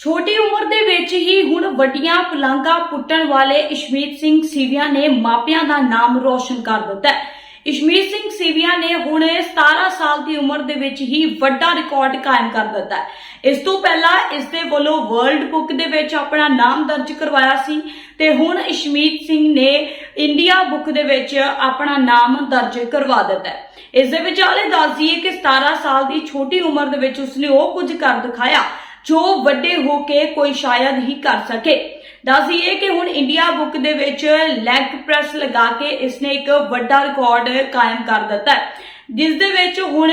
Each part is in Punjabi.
ਛੋਟੀ ਉਮਰ ਦੇ ਵਿੱਚ ਹੀ ਹੁਣ ਵੱਡੀਆਂ ਪਲਾਂਘਾਂ ਪੁੱਟਣ ਵਾਲੇ ਇਸ਼ਮੀਤ ਸਿੰਘ ਸੀਵੀਆ ਨੇ ਮਾਪਿਆਂ ਦਾ ਨਾਮ ਰੋਸ਼ਨ ਕਰ ਦਿੱਤਾ ਹੈ। ਇਸ਼ਮੀਤ ਸਿੰਘ ਸੀਵੀਆ ਨੇ ਹੁਣ 17 ਸਾਲ ਦੀ ਉਮਰ ਦੇ ਵਿੱਚ ਹੀ ਵੱਡਾ ਰਿਕਾਰਡ ਕਾਇਮ ਕਰ ਦਿੱਤਾ ਹੈ। ਇਸ ਤੋਂ ਪਹਿਲਾਂ ਇਸ ਦੇ ਵੱਲੋਂ ਵਰਲਡ ਬੁੱਕ ਦੇ ਵਿੱਚ ਆਪਣਾ ਨਾਮ ਦਰਜ ਕਰਵਾਇਆ ਸੀ ਤੇ ਹੁਣ ਇਸ਼ਮੀਤ ਸਿੰਘ ਨੇ ਇੰਡੀਆ ਬੁੱਕ ਦੇ ਵਿੱਚ ਆਪਣਾ ਨਾਮ ਦਰਜ ਕਰਵਾ ਦਿੱਤਾ ਹੈ। ਇਸ ਦੇ ਵਿਚਾਲੇ ਦੱਸ ਦਈਏ ਕਿ 17 ਸਾਲ ਦੀ ਛੋਟੀ ਉਮਰ ਦੇ ਵਿੱਚ ਉਸਨੇ ਉਹ ਕੁਝ ਕਰ ਦਿਖਾਇਆ ਜੋ ਵੱਡੇ ਹੋ ਕੇ ਕੋਈ ਸ਼ਾਇਦ ਹੀ ਕਰ ਸਕੇ। ਦੱਸ ਦਈਏ ਕਿ ਹੁਣ ਇੰਡੀਆ ਬੁੱਕ ਦੇ ਵਿੱਚ ਲੈਗ ਪ੍ਰੈਸ ਲਗਾ ਕੇ ਇਸਨੇ ਇੱਕ ਵੱਡਾ ਰਿਕਾਰਡ ਕਾਇਮ ਕਰ ਦਿੱਤਾ ਹੈ। ਜਿਸ ਦੇ ਵਿੱਚ ਹੁਣ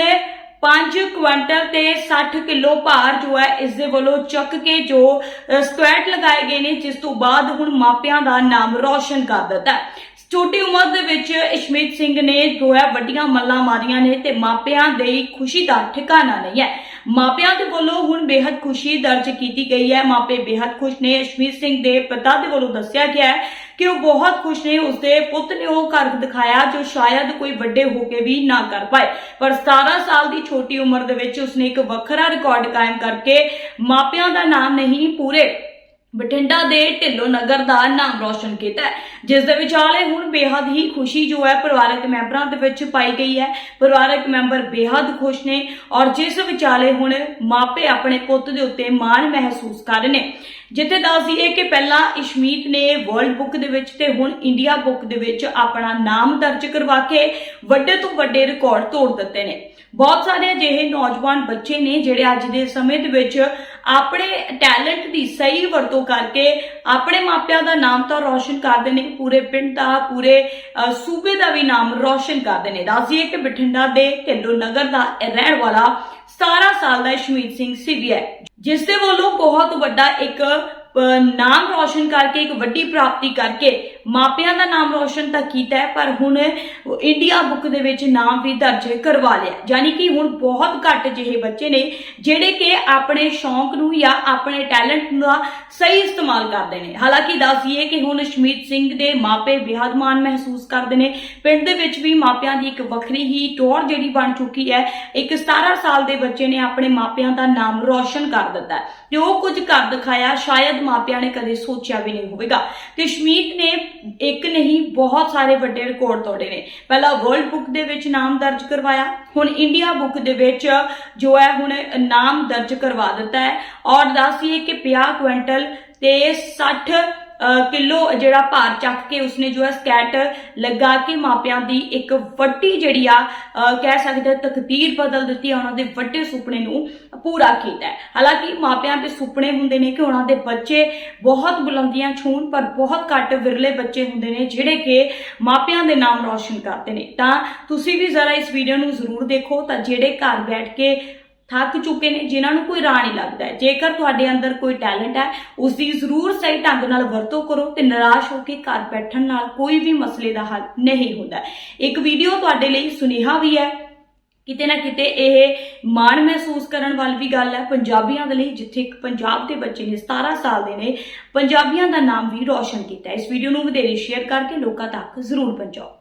5 ਕੁਇੰਟਲ ਤੇ 60 ਕਿਲੋ ਭਾਰ ਜੋ ਹੈ ਇਸ ਦੇ ਵੱਲੋਂ ਚੱਕ ਕੇ ਜੋ ਅ, ਸਕੁਐਟ ਲਗਾਏ ਗਏ ਨੇ ਜਿਸ ਤੋਂ ਬਾਅਦ ਹੁਣ ਮਾਪਿਆਂ ਦਾ ਨਾਮ ਰੌਸ਼ਨ ਕਰ ਦਿੱਤਾ ਛੋਟੀ ਉਮਰ ਦੇ ਵਿੱਚ ਇਸ਼ਮੀਤ ਸਿੰਘ ਨੇ ਜੋ ਹੈ ਵੱਡੀਆਂ ਮੱਲਾਂ ਮਾਰੀਆਂ ਨੇ ਤੇ ਮਾਪਿਆਂ ਦੇ ਖੁਸ਼ੀ ਦਾ ਠਿਕਾਣਾ ਨਹੀਂ ਹੈ। ਮਾਪਿਆਂ ਦੇ ਵੱਲੋਂ ਹੁਣ ਬੇहद ਖੁਸ਼ੀ ਦਰਜ ਕੀਤੀ ਗਈ ਹੈ। ਮਾਪੇ ਬੇहद ਖੁਸ਼ ਨੇ। ਅਸ਼ਮੀਤ ਸਿੰਘ ਦੇ ਪਿਤਾ ਦੇ ਵੱਲੋਂ ਦੱਸਿਆ ਗਿਆ ਹੈ ਕਿ ਉਹ ਬਹੁਤ ਖੁਸ਼ ਨੇ। ਉਸਦੇ ਪੁੱਤ ਨੇ ਉਹ ਘਰ ਦਿਖਾਇਆ ਜੋ ਸ਼ਾਇਦ ਕੋਈ ਵੱਡੇ ਹੋ ਕੇ ਵੀ ਨਾ ਕਰ ਪਾਏ। ਪਰ 17 ਸਾਲ ਦੀ ਛੋਟੀ ਉਮਰ ਦੇ ਵਿੱਚ ਉਸਨੇ ਇੱਕ ਵੱਖਰਾ ਰਿਕਾਰਡ ਕਾਇਮ ਕਰਕੇ ਮਾਪਿਆਂ ਦਾ ਨਾਮ ਨਹੀਂ ਪੂਰੇ ਬਠਿੰਡਾ ਦੇ ਢਿੱਲੋਂ ਨਗਰ ਦਾ ਨਾਮ ਰੋਸ਼ਨ ਕੀਤਾ ਜਿਸ ਦੇ ਵਿਚਾਲੇ ਹੁਣ ਬੇहद ਹੀ ਖੁਸ਼ੀ ਜੋ ਹੈ ਪਰਿਵਾਰਕ ਮੈਂਬਰਾਂ ਦੇ ਵਿੱਚ ਪਾਈ ਗਈ ਹੈ। ਪਰਿਵਾਰਕ ਮੈਂਬਰ ਬੇहद ਖੁਸ਼ ਨੇ ਔਰ ਜਿਸ ਵਿਚਾਲੇ ਹੁਣ ਮਾਪੇ ਆਪਣੇ ਪੁੱਤ ਦੇ ਉੱਤੇ ਮਾਣ ਮਹਿਸੂਸ ਕਰ ਰਹੇ ਨੇ। ਜਿੱਥੇ ਦੱਸਦੀ ਹੈ ਕਿ ਪਹਿਲਾਂ ਇਸ਼ਮੀਤ ਨੇ ਵਰਲਡ ਬੁੱਕ ਦੇ ਵਿੱਚ ਤੇ ਹੁਣ ਇੰਡੀਆ ਬੁੱਕ ਦੇ ਵਿੱਚ ਆਪਣਾ ਨਾਮ ਦਰਜ ਕਰਵਾ ਕੇ ਵੱਡੇ ਤੋਂ ਵੱਡੇ ਰਿਕਾਰਡ ਤੋੜ ਦਿੱਤੇ ਨੇ। ਬਹੁਤ ਸਾਰੇ ਅਜਿਹੇ ਨੌਜਵਾਨ ਬੱਚੇ ਨੇ ਜਿਹੜੇ ਅੱਜ ਦੇ ਸਮੇਂ ਦੇ ਵਿੱਚ ਆਪਣੇ ਟੈਲੈਂਟ ਦੀ ਸਹੀ ਵਰਤੋਂ ਕਰਕੇ ਆਪਣੇ ਮਾਪਿਆਂ ਦਾ ਨਾਮ ਤਾਂ ਰੌਸ਼ਨ ਕਰਦੇ ਨੇ, ਪੂਰੇ ਪਿੰਡ ਦਾ, ਪੂਰੇ ਸੂਬੇ ਦਾ ਵੀ ਨਾਮ ਰੌਸ਼ਨ ਕਰਦੇ ਨੇ। ਦੱਸਦੀਏ ਕਿ ਬਠਿੰਡਾ ਦੇ ਢਿੱਲੋਂ ਨਗਰ ਦਾ ਰਹਿਣ ਵਾਲਾ 17 ਸਾਲ ਦਾ ਇਸ਼ਮੀਤ ਸਿੰਘ ਸਿਵਿਆ ਹੈ ਜਿਸ ਦੇ ਵੱਲੋਂ ਬਹੁਤ ਵੱਡਾ ਇੱਕ ਨਾਮ ਰੌਸ਼ਨ ਕਰਕੇ, ਇੱਕ ਵੱਡੀ ਪ੍ਰਾਪਤੀ ਕਰਕੇ ਮਾਪਿਆਂ ਦਾ ਨਾਮ ਰੌਸ਼ਨ ਤਾਂ ਕੀਤਾ ਹੈ, ਪਰ ਹੁਣ ਇੰਡੀਆ ਬੁੱਕ ਦੇ ਵਿੱਚ ਨਾਮ ਵੀ ਦਰਜ ਕਰਵਾ ਲਿਆ ਯਾਨੀ ਕਿ ਹੁਣ ਬਹੁਤ ਘੱਟ ਜਿਹੇ ਬੱਚੇ ਨੇ ਜਿਹੜੇ ਕਿ ਆਪਣੇ ਸ਼ੌਂਕ ਨੂੰ ਜਾਂ ਆਪਣੇ ਟੈਲੈਂਟ ਦਾ ਸਹੀ ਇਸਤੇਮਾਲ ਕਰਦੇ ਨੇ। ਹਾਲਾਂਕਿ ਦੱਸੀਏ ਕਿ ਹੁਣ ਸ਼ਮੀਤ ਸਿੰਘ ਦੇ ਮਾਪੇ ਬੇਹੱਦ ਮਹਿਸੂਸ ਕਰਦੇ ਨੇ। ਪਿੰਡ ਦੇ ਵਿੱਚ ਵੀ ਮਾਪਿਆਂ ਦੀ ਇੱਕ ਵੱਖਰੀ ਹੀ ਟੌਰ ਜਿਹੜੀ ਬਣ ਚੁੱਕੀ ਹੈ, ਇੱਕ 17 ਸਾਲ ਦੇ ਬੱਚੇ ਨੇ ਆਪਣੇ ਮਾਪਿਆਂ ਦਾ ਨਾਮ ਰੌਸ਼ਨ ਕਰ ਦਿੱਤਾ ਹੈ। ਤੇ ਉਹ ਕੁਝ ਕਰ ਦਿਖਾਇਆ, ਸ਼ਾਇਦ ਮਾਪਿਆਂ ਨੇ ਕਦੇ ਸੋਚਿਆ ਵੀ ਨਹੀਂ ਹੋਵੇਗਾ। ਤੇ ਸ਼ਮੀਤ ਨੇ ਇੱਕ ਨਹੀਂ, ਬਹੁਤ ਸਾਰੇ ਵੱਡੇ ਰਿਕਾਰਡ ਤੋੜੇ ਨੇ। ਪਹਿਲਾਂ ਵਰਲਡ ਬੁੱਕ ਦੇ ਵਿੱਚ ਨਾਮ ਦਰਜ ਕਰਵਾਇਆ, ਹੁਣ ਇੰਡੀਆ ਬੁੱਕ ਦੇ ਵਿੱਚ ਜੋ ਹੈ ਹੁਣ ਨਾਮ ਦਰਜ ਕਰਵਾ ਦਿੱਤਾ ਹੈ। ਔਰ ਦੱਸੀਏ ਕਿ 50 ਕੁਇੰਟਲ ਤੇ 60 ਕਿਲੋ ਜਿਹੜਾ ਭਾਰ ਚੱਕ ਕੇ ਉਸਨੇ ਜੋ ਹੈ ਸਕੈਟ ਲਗਾ ਕੇ ਮਾਪਿਆਂ ਦੀ ਇੱਕ ਵੱਡੀ ਜਿਹੜੀ ਆ ਕਹਿ ਸਕਦੇ ਤਕਦੀਰ ਬਦਲ ਦਿੱਤੀ ਹੈ, ਉਹਨਾਂ ਦੇ ਵੱਡੇ ਸੁਪਨੇ ਨੂੰ ਪੂਰਾ ਕੀਤਾ ਹੈ। ਹਾਲਾਂਕਿ ਮਾਪਿਆਂ ਦੇ ਸੁਪਨੇ ਹੁੰਦੇ ਨੇ ਕਿ ਉਹਨਾਂ ਦੇ ਬੱਚੇ ਬਹੁਤ ਬੁਲੰਦੀਆਂ ਛੂਣ ਪਰ ਬਹੁਤ ਘੱਟ ਵਿਰਲੇ ਬੱਚੇ ਹੁੰਦੇ ਨੇ ਜਿਹੜੇ ਕਿ ਮਾਪਿਆਂ ਦੇ ਨਾਮ ਰੌਸ਼ਨ ਕਰਦੇ ਨੇ। ਤਾਂ ਤੁਸੀਂ ਵੀ ਜ਼ਰਾ ਇਸ ਵੀਡੀਓ ਨੂੰ ਜ਼ਰੂਰ ਦੇਖੋ, ਤਾਂ ਜਿਹੜੇ ਘਰ ਬੈਠ ਕੇ ਥੱਕ ਚੁੱਕੇ ਨੇ, ਜਿਨ੍ਹਾਂ ਨੂੰ ਕੋਈ ਰਾਹ ਨਹੀਂ ਲੱਗਦਾ ਜੇਕਰ ਤੁਹਾਡੇ ਅੰਦਰ ਕੋਈ ਟੈਲੈਂਟ ਹੈ ਉਸ ਦੀ ਜ਼ਰੂਰ ਸਹੀ ਢੰਗ ਨਾਲ ਵਰਤੋਂ ਕਰੋ ਤੇ ਨਿਰਾਸ਼ ਹੋ ਕੇ ਘਰ ਬੈਠਣ ਨਾਲ ਕੋਈ ਵੀ ਮਸਲੇ ਦਾ ਹੱਲ ਨਹੀਂ ਹੁੰਦਾ ਇੱਕ ਵੀਡੀਓ ਤੁਹਾਡੇ ਲਈ ਸੁਨੇਹਾ ਵੀ ਹੈ। ਕਿਤੇ ਨਾ ਕਿਤੇ ਇਹ ਮਾਣ ਮਹਿਸੂਸ ਕਰਨ ਵਾਲੀ ਵੀ ਗੱਲ ਹੈ। ਪੰਜਾਬੀਆਂ ਦੇ ਲਈ, ਜਿੱਥੇ ਇੱਕ ਪੰਜਾਬ ਦੇ ਬੱਚੇ ਨੇ 17 ਸਾਲ ਦੇ ਨੇ, ਪੰਜਾਬੀਆਂ ਦਾ ਨਾਮ ਵੀ ਰੌਸ਼ਨ ਕੀਤਾ ਇਸ ਵੀਡੀਓ ਨੂੰ ਵਧੇਰੇ ਸ਼ੇਅਰ ਕਰਕੇ ਲੋਕਾਂ ਤੱਕ ਜ਼ਰੂਰ ਪਹੁੰਚਾਓ।